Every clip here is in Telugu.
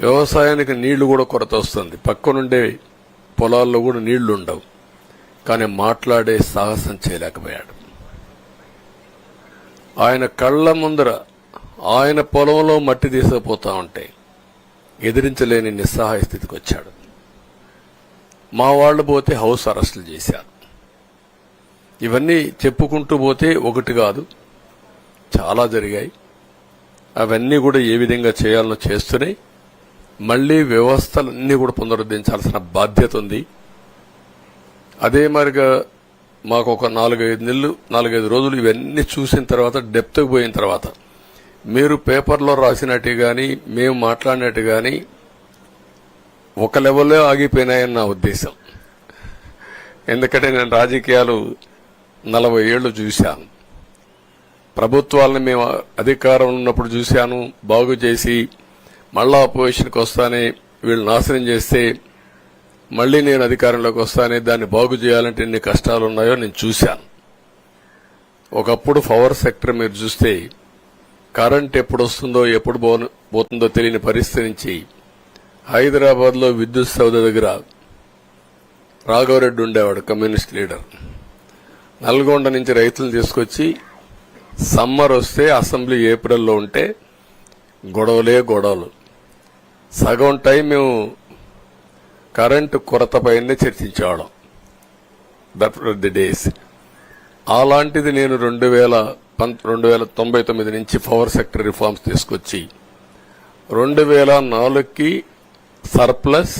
వ్యవసాయానికి నీళ్ళు కూడా కొరత వస్తుంది. పక్కనుండే పొలాల్లో కూడా నీళ్ళు ఉండవు కానీ మాట్లాడే సాహసం చేయలేకపోయాడు. ఆయన కళ్ళ ముందర ఆయన పొలంలో మట్టి తీసుకుపోతా ఉంటే ఎదిరించలేని నిస్సహాయ స్థితికి వచ్చాడు. మా వాళ్ళు పోతే హౌస్ అరెస్టులు చేశారు. ఇవన్నీ చెప్పుకుంటూ పోతే ఒకటి కాదు చాలా జరిగాయి. అవన్నీ కూడా ఏ విధంగా చేయాలనో చేస్తున్నాయి మళ్ళీ వ్యవస్థలన్నీ కూడా పునరుద్ధరించాల్సిన బాధ్యత ఉంది. అదే మరిగా మాకు ఒక నాలుగైదు నెలలు నాలుగైదు రోజులు ఇవన్నీ చూసిన తర్వాత డెప్త్కి పోయిన తర్వాత మీరు పేపర్లో రాసినట్టు కానీ మేము మాట్లాడినట్టు కానీ ఒక లెవెల్లో ఆగిపోయినాయని నా ఉద్దేశం. ఎందుకంటే నేను రాజకీయాలు నలభై ఏళ్ళు చూశాను. ప్రభుత్వాలను మేము అధికారం ఉన్నప్పుడు చూశాను బాగు చేసి మళ్ళా అపోజిషన్కి వస్తానే వీళ్ళు నాశనం చేస్తే మళ్ళీ నేను అధికారంలోకి వస్తానే దాన్ని బాగు చేయాలంటే ఎన్ని కష్టాలు ఉన్నాయో నేను చూశాను. ఒకప్పుడు పవర్ సెక్టర్ మీరు చూస్తే కరెంట్ ఎప్పుడు వస్తుందో ఎప్పుడు పోతుందో తెలియని పరిస్థితి నుంచి హైదరాబాద్లో విద్యుత్ సౌద దగ్గర రాఘవరెడ్డి ఉండేవాడు కమ్యూనిస్ట్ లీడర్. నల్గొండ నుంచి రైతులను తీసుకొచ్చి సమ్మర్ వస్తే అసెంబ్లీ ఏప్రిల్లో ఉంటే గొడవలే గొడవలు. సగం టైం మేము కరెంటు కొరత పైనే చర్చించేవాళ్ళం. దట్ ది డేస్ అలాంటిది నేను రెండు వేల రెండు వేల తొంభై తొమ్మిది నుంచి పవర్ సెక్టర్ రిఫార్మ్స్ తీసుకొచ్చి రెండు వేల నాలుగుకి సర్ప్లస్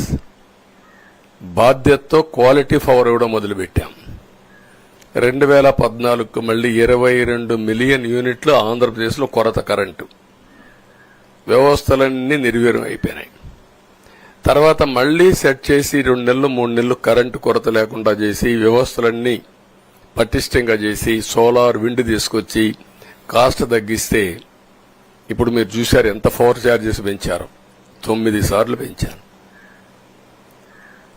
బాధ్యతతో క్వాలిటీ పవర్ ఇవ్వడం మొదలుపెట్టాం. రెండు వేల పద్నాలుగుకు మళ్ళీ ఇరవై రెండు మిలియన్ యూనిట్లు ఆంధ్రప్రదేశ్లో కొరత కరెంటు వ్యవస్థలన్నీ నిర్వీర్యం అయిపోయినాయి. తర్వాత మళ్ళీ సెట్ చేసి రెండు నెలలు మూడు నెలలు కరెంటు కొరత లేకుండా చేసి వ్యవస్థలన్నీ పటిష్టంగా చేసి సోలార్ విండ్ తీసుకొచ్చి కాస్ట్ తగ్గిస్తే ఇప్పుడు మీరు చూశారు ఎంత పవర్ ఛార్జెస్ పెంచారు. తొమ్మిది సార్లు పెంచారు.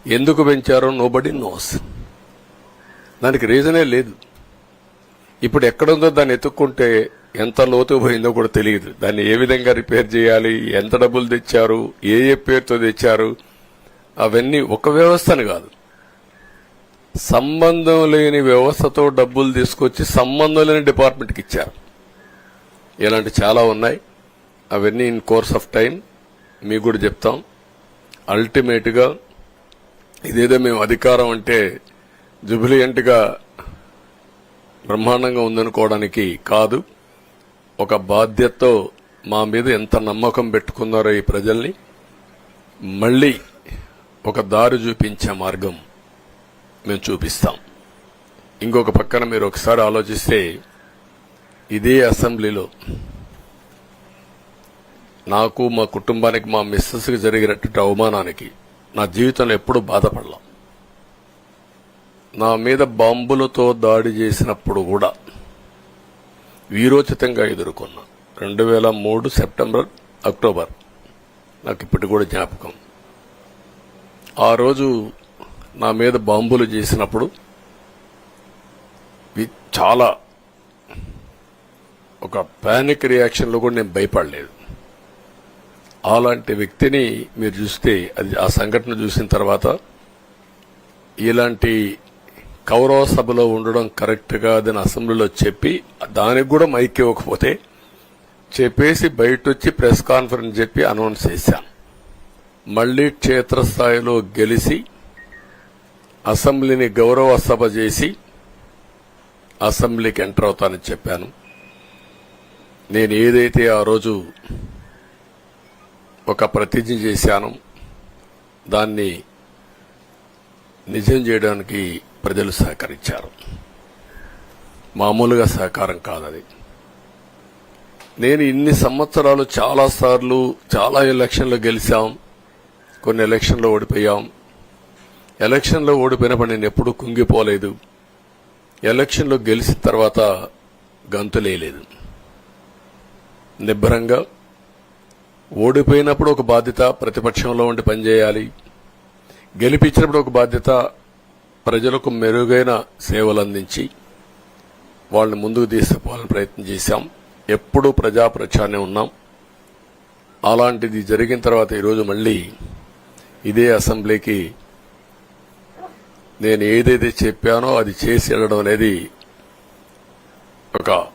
ఎందుకు పెంచారో నోబడి నోస్ దానికి రీజనే లేదు. ఇప్పుడు ఎక్కడుందో దాన్ని ఎత్తుక్కుంటే ఎంత లోతు పోయిందో కూడా తెలియదు. దాన్ని ఏ విధంగా రిపేర్ చేయాలి? ఎంత డబ్బులు తెచ్చారు? ఏ ఏ పేరుతో తెచ్చారు? అవన్నీ ఒక వ్యవస్థను కాదు. సంబంధం లేని వ్యవస్థతో డబ్బులు తీసుకొచ్చి సంబంధం లేని డిపార్ట్మెంట్కి ఇచ్చారు. ఇలాంటి చాలా ఉన్నాయి. అవన్నీ ఇన్ కోర్స్ ఆఫ్ టైం. మీకు కూడా చెప్తాం. అల్టిమేట్గా ఇదేదో మేము అధికారం అంటే జుబిలియంట్గా బ్రహ్మాండంగా ఉందనుకోవడానికి కాదు. ఒక బాధ్యతతో మా మీద ఎంత నమ్మకం పెట్టుకున్నారో ఈ ప్రజల్ని మళ్ళీ ఒక దారి చూపించే మార్గం మేము చూపిస్తాం. ఇంకొక పక్కన మీరు ఒకసారి ఆలోచిస్తే ఇదే అసెంబ్లీలో నాకు మా కుటుంబానికి మా మిస్సెస్కి జరిగినటువంటి అవమానానికి నా జీవితంలో ఎప్పుడూ బాధపడలా. నా మీద బాంబులతో దాడి చేసినప్పుడు కూడా వీరోచితంగా ఎదుర్కొన్నా. రెండు వేల మూడు సెప్టెంబర్ అక్టోబర్. నాకు ఇప్పటి కూడా జ్ఞాపకం. ఆ రోజు నా మీద బాంబులు చేసినప్పుడు చాలా ఒక పానిక్ రియాక్షన్లో కూడా నేను భయపడలేదు. అలాంటి వ్యక్తిని మీరు చూస్తే అది ఆ సంఘటన చూసిన తర్వాత ఇలాంటి కౌరవ సభలో ఉండడం కరెక్ట్ కాదని అసెంబ్లీలో చెప్పి దానికి కూడా మైక్ ఇవ్వకపోతే చెప్పేసి బయట వచ్చి ప్రెస్ కాన్ఫరెన్స్ చెప్పి అనౌన్స్ చేశాను మళ్ళీ క్షేత్రస్థాయిలో గెలిచి అసెంబ్లీని గౌరవ సభ చేసి అసెంబ్లీకి ఎంటర్ అవుతానని చెప్పాను. నేను ఏదైతే ఆ రోజు ఒక ప్రతిజ్ఞ చేశాను దాన్ని నిజం చేయడానికి ప్రజలు సహకరించారు. మామూలుగా సహకారం కాదది. నేను ఇన్ని సంవత్సరాలు చాలా సార్లు చాలా ఎలక్షన్లు గెలిచాం. కొన్ని ఎలక్షన్లో ఓడిపోయాం. ఎలక్షన్లో ఓడిపోయినప్పుడు నేను ఎప్పుడూ కుంగిపోలేదు. ఎలక్షన్లో గెలిచిన తర్వాత గంతులేయలేదు నిబ్బరంగా ఓడిపోయినప్పుడు ఒక బాధ్యత ప్రతిపక్షంలో ఉండి పనిచేయాలి. గెలిపించినప్పుడు ఒక బాధ్యత ప్రజలకు మెరుగైన సేవలు అందించి వాళ్ళని ముందుకు తీసుకుపోవాలని ప్రయత్నం చేశాం. ఎప్పుడూ ప్రజాప్రచారనే ఉన్నాం. అలాంటిది జరిగిన తర్వాత ఈరోజు మళ్ళీ ఇదే అసెంబ్లీకి నేను ఏదైతే చెప్పానో అది చేసి వెళ్ళడం అనేది ఒక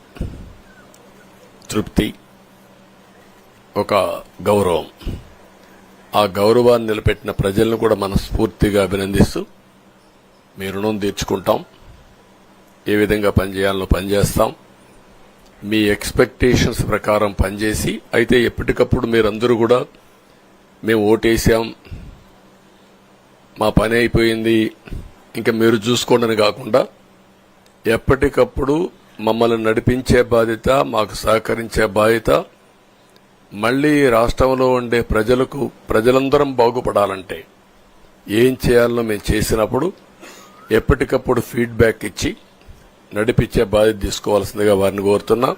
తృప్తి ఒక గౌరవం. ఆ గౌరవాన్ని నిలబెట్టిన ప్రజలను కూడా మనస్ఫూర్తిగా అభినందిస్తూ మీ రుణం తీర్చుకుంటాం. ఏ విధంగా పనిచేయాలో పనిచేస్తాం. మీ ఎక్స్పెక్టేషన్స్ ప్రకారం పనిచేసి అయితే ఎప్పటికప్పుడు మీరందరూ కూడా మేము ఓటేసాం. మా పని అయిపోయింది. ఇంకా మీరు చూసుకోండి కాకుండా ఎప్పటికప్పుడు మమ్మల్ని నడిపించే బాధ్యత మాకు సహకరించే బాధ్యత మళ్ళీ రాష్ట్రంలో ఉండే ప్రజలకు ప్రజలందరం బాగుపడాలంటే ఏం చేయాలో మేము చేసినప్పుడు ఎప్పటికప్పుడు ఫీడ్బ్యాక్ ఇచ్చి నడిపించే బాధ్యత తీసుకోవాల్సిందిగా వారిని కోరుతున్నా.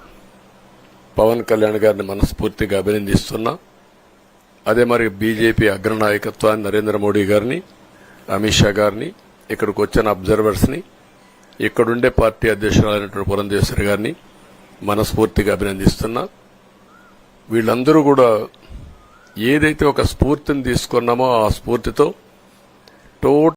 పవన్ కళ్యాణ్ గారిని మనస్ఫూర్తిగా అభినందిస్తున్నా. అదే మరి బీజేపీ అగ్రనాయకత్వాన్ని నరేంద్ర మోడీ గారిని అమిత్ షా గారిని ఇక్కడికి వచ్చిన అబ్జర్వర్స్ని ఇక్కడుండే పార్టీ అధ్యక్షురాలైనటువంటి పురంధేశ్వరి గారిని మనస్ఫూర్తిగా అభినందిస్తున్నా. వీళ్ళందరూ కూడా ఏదైతే ఒక స్ఫూర్తిని తీసుకున్నామో ఆ స్ఫూర్తితో టోటల్